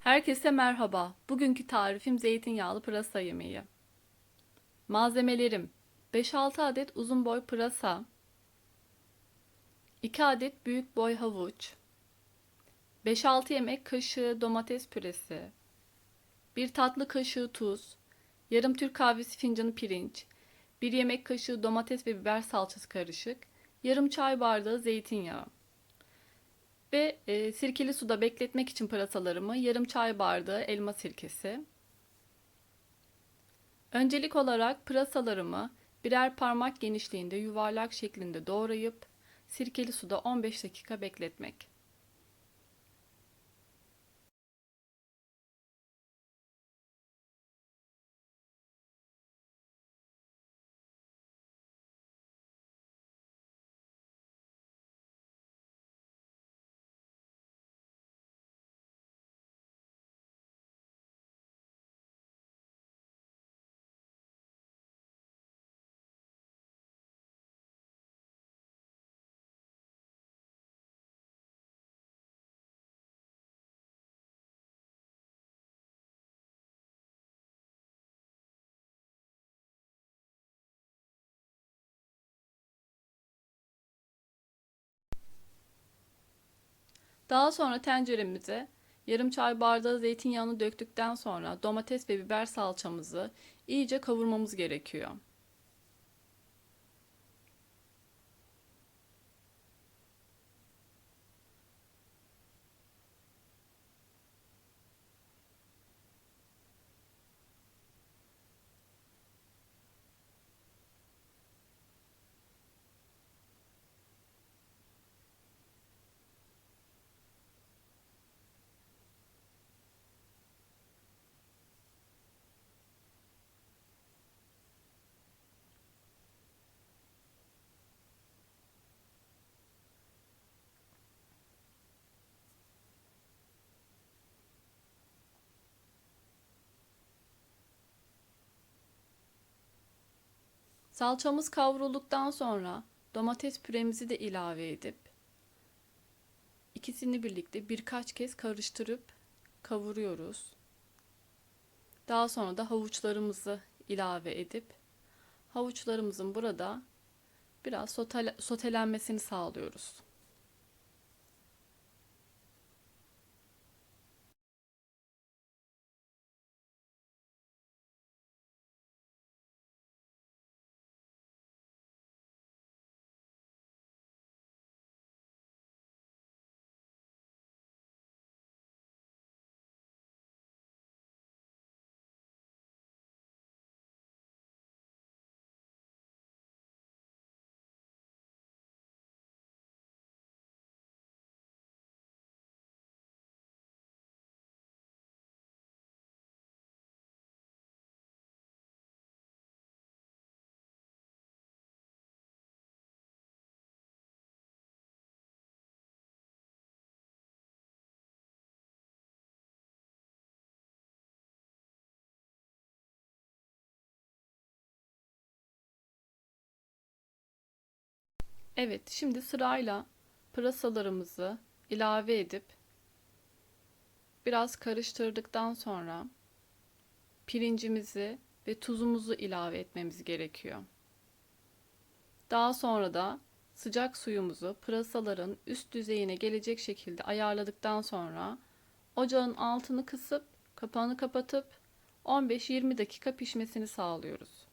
Herkese merhaba. Bugünkü tarifim zeytinyağlı pırasa yemeği. Malzemelerim. 5-6 adet uzun boy pırasa, 2 adet büyük boy havuç, 5-6 yemek kaşığı domates püresi, 1 tatlı kaşığı tuz, yarım Türk kahvesi fincanı pirinç, 1 yemek kaşığı domates ve biber salçası karışık, yarım çay bardağı zeytinyağı. Ve e, sirkeli suda bekletmek için pırasalarımı yarım çay bardağı elma sirkesi. Öncelik olarak pırasalarımı birer parmak genişliğinde yuvarlak şeklinde doğrayıp sirkeli suda 15 dakika bekletmek. Daha sonra tenceremize yarım çay bardağı zeytinyağını döktükten sonra domates ve biber salçamızı iyice kavurmamız gerekiyor. Salçamız kavrulduktan sonra domates püremizi de ilave edip ikisini birlikte birkaç kez karıştırıp kavuruyoruz. Daha sonra da havuçlarımızı ilave edip havuçlarımızın burada biraz sotelenmesini sağlıyoruz. Evet, şimdi sırayla pırasalarımızı ilave edip biraz karıştırdıktan sonra pirincimizi ve tuzumuzu ilave etmemiz gerekiyor. Daha sonra da sıcak suyumuzu pırasaların üst düzeyine gelecek şekilde ayarladıktan sonra ocağın altını kısıp kapağını kapatıp 15-20 dakika pişmesini sağlıyoruz.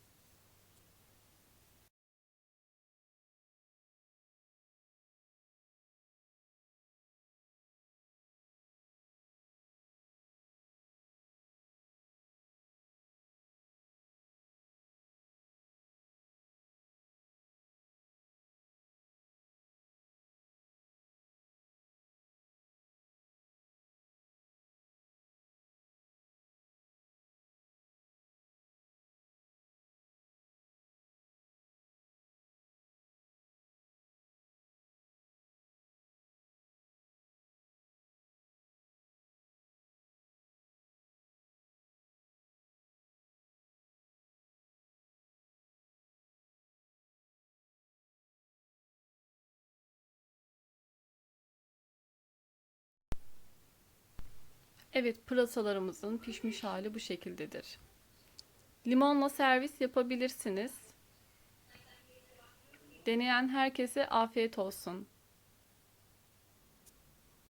Evet, pırasalarımızın pişmiş hali bu şekildedir. Limonla servis yapabilirsiniz. Deneyen herkese afiyet olsun.